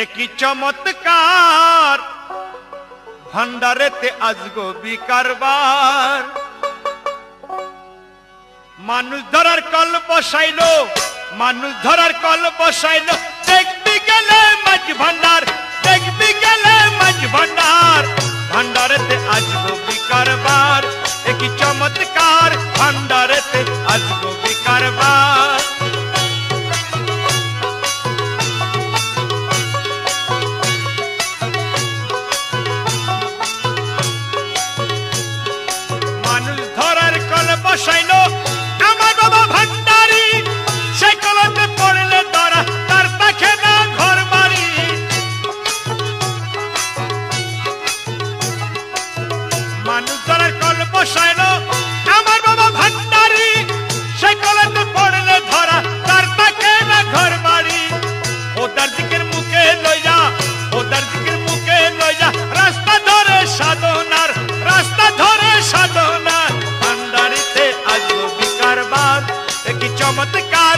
একই চমৎকার। ভান্ডারেতে আজগো বিকারবার মানুষ ধরার কল বসাইলো, মানুষ ধরার কল বসাইলো। দেখবি গেলে মাছ ভান্ডার দেখবি গেলে মাছ ভান্ডার ভান্ডারেতে আজগো বিকারবার একই চমৎকার। কল বসাইলো আমার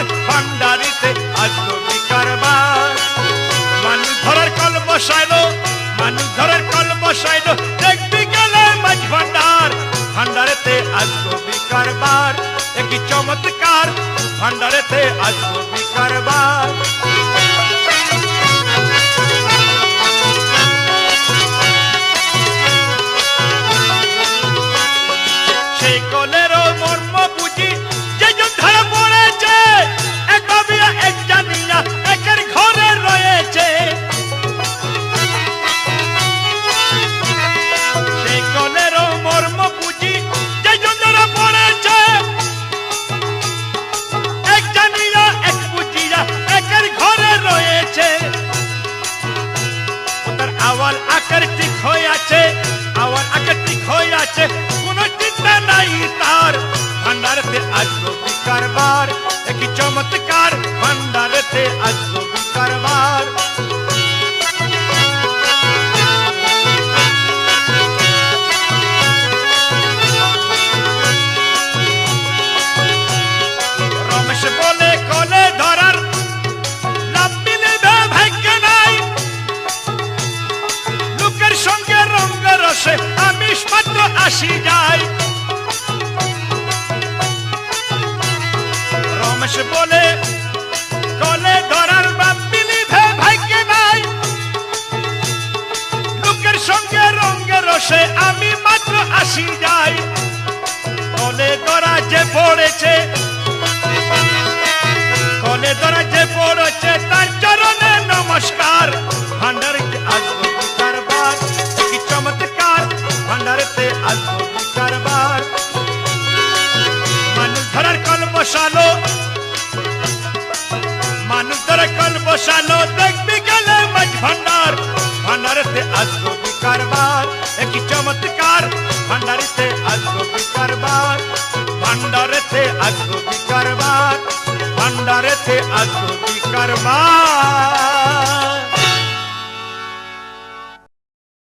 চমৎকার ভান্ডারিতে তুমি বিকারবার মানুষ ধরার কল বসাইলো, মানুষ ধরার কল বসাইলো, দেখবি গেলে মাঝ ভান্ডার। ভান্ডারেতে আজ তুমি কারবার? একটি চমৎকার, ভান্ডারেতে আজ তুমি সেই আছে কোন চিন্তা নাই তার। ভান্ডারতে আসব বিকারবার একই চমৎকার আসি যায় রমেশ বলে কলে ধরার বাপ মিলিভে ভাগ্য নাই। লোকের সঙ্গে রঙ্গে রসে আমি মাত্র আসি যাই। কল বসালো দেখবি গেলে মাঝ ভান্ডার। ভান্ডারেতে আসব কারবার? একই চমৎকার ভান্ডারেতে আসব কারবার? ভান্ডারেতে আসব কারবার? ভান্ডারেতে আসব কারবার?